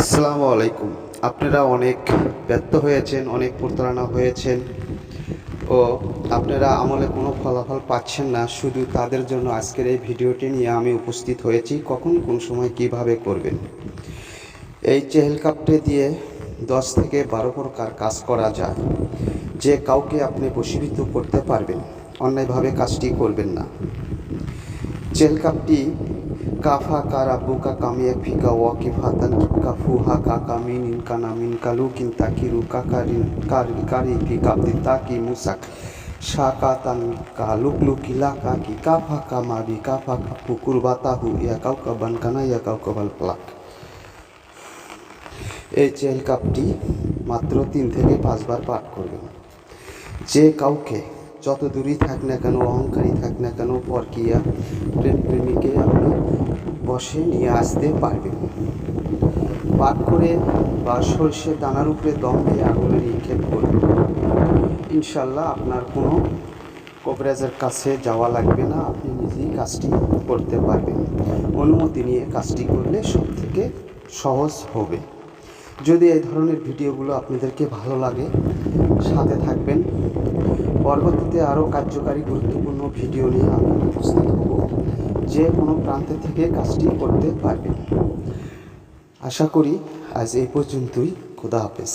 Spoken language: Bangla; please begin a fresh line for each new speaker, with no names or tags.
আসসালামু আলাইকুম। আপনারা অনেক ব্যর্থ হয়েছেন, অনেক প্রতারণা হয়েছেন ও আপনারা আমলে কোনো ফলাফল পাচ্ছেন না, শুধু তাদের জন্য আজকের এই ভিডিওটি নিয়ে আমি উপস্থিত হয়েছি। কখন, কোন সময়, কীভাবে করবেন? এই চেহেল কাপটে দিয়ে দশ থেকে বারো প্রকার কাজ করা যায়। যে কাউকে আপনি বশীভূত করতে পারবেন, অন্যায়ভাবে কাজটি করবেন না। চেল কাপটি কাফা কারা বুকা কামিয়া ফিকা ওয়াকিফ হাতান কাফু হা কাকা মিন ইন কানা মিন কালু কিন তাকিরু কাকারিন কারি কারি ফি কাপতি তাকি মুসাক শাকা তান কা লুক লুকিলা কাকি কাফা কামাবি কাফা কাপু কুরবাতাহু ইয়া কাউকা বানকানা ইয়া কাউকা বাল প্লাক এই চেল কাপটি মাত্র তিন থেকে পাঁচবার পাঠ করবেন যে কাউকে যত দূরই থাক না কেন, অহংকারী থাক না কেন, পরকিয়া প্রেম প্রেমিকে আপনি বসে নিয়ে আসতে পারবেন। পাক করে বা সর্ষের দানার উপরে দম দিয়ে আগুনে নিক্ষেপ করবেন। ইনশাল্লাহ আপনার কোনো কবরেজের কাছে যাওয়া লাগবে না, আপনি নিজেই কাজটি করতে পারবেন। অনুমতি নিয়ে কাজটি করলে সব থেকে সহজ হবে। যদি এই ধরনের ভিডিওগুলো আপনাদেরকে ভালো লাগে, সাথে থাকবেন। পরবর্তীতে আরও কার্যকারী, গুরুত্বপূর্ণ ভিডিও নিয়ে আমি উপস্থিত হব। যে কোনো প্রান্তে থেকে কাজটি করতে পারবেন। আশা করি আজ এই পর্যন্তই। খুদা হাফেজ।